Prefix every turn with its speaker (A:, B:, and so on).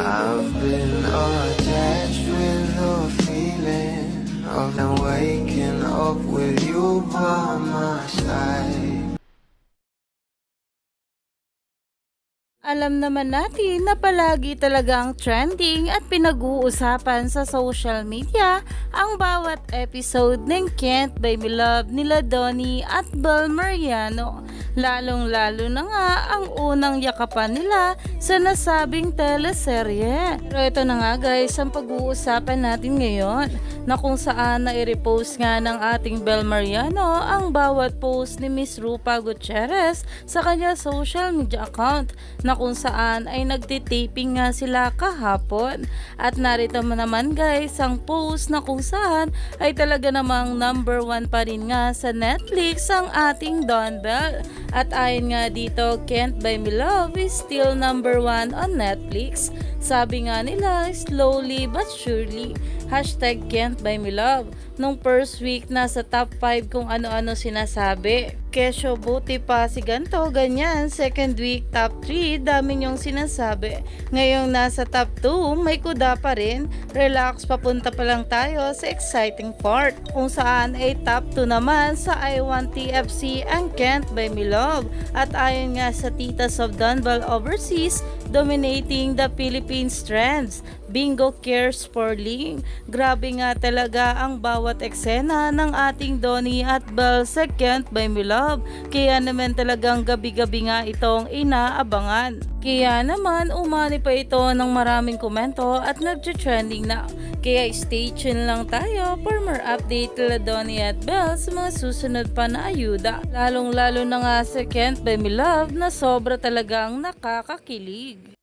A: I've been attached with the feeling of them waking up with you by my side.
B: Alam naman natin na palagi talagang trending at pinag-uusapan sa social media ang bawat episode ng Can't Buy Me Love nila Donnie at Bel Mariano. Lalong-lalo na nga ang unang yakapan nila sa nasabing teleserye. Pero ito na nga guys, ang pag-uusapan natin ngayon na kung saan na i-repost nga ng ating Bel Mariano ang bawat post ni Miss Rupa Gutierrez sa kanya social media account na kung saan ay nagtitaping nga sila kahapon. At narito mo naman guys ang post na kung saan ay talaga namang number one pa rin nga sa Netflix ang ating Don Bell. At ayon nga dito, Can't Buy Me Love is still number one on Netflix. Sabi nga nila, slowly but surely. Hashtag Can't Buy Me Love. Nung first week, nasa top 5 kung ano-ano sinasabi. Kesyo, buti pa si ganto, ganyan. Second week, top 3, dami niyong sinasabi. Ngayong nasa top 2, may kuda pa rin. Relax, papunta pa lang tayo sa exciting part. Kung saan ay top 2 naman sa I Want TFC ang Can't Buy Me Love. At ayon nga sa Titas of Dunball Overseas, dominating the Philippines trends. Bingo cares for Ling. Grabe nga talaga ang bawat eksena ng ating Donnie at Belle sa Can't Buy Me Love. Kaya naman talagang gabi-gabi nga itong inaabangan. Kaya naman umani pa ito ng maraming komento at nagtre-trending na. Kaya stay tuned lang tayo for more update kila Donnie at Belle sa mga susunod pa na ayuda. Lalong lalo na nga sa Can't Buy Me Love na sobra talagang nakakakilig.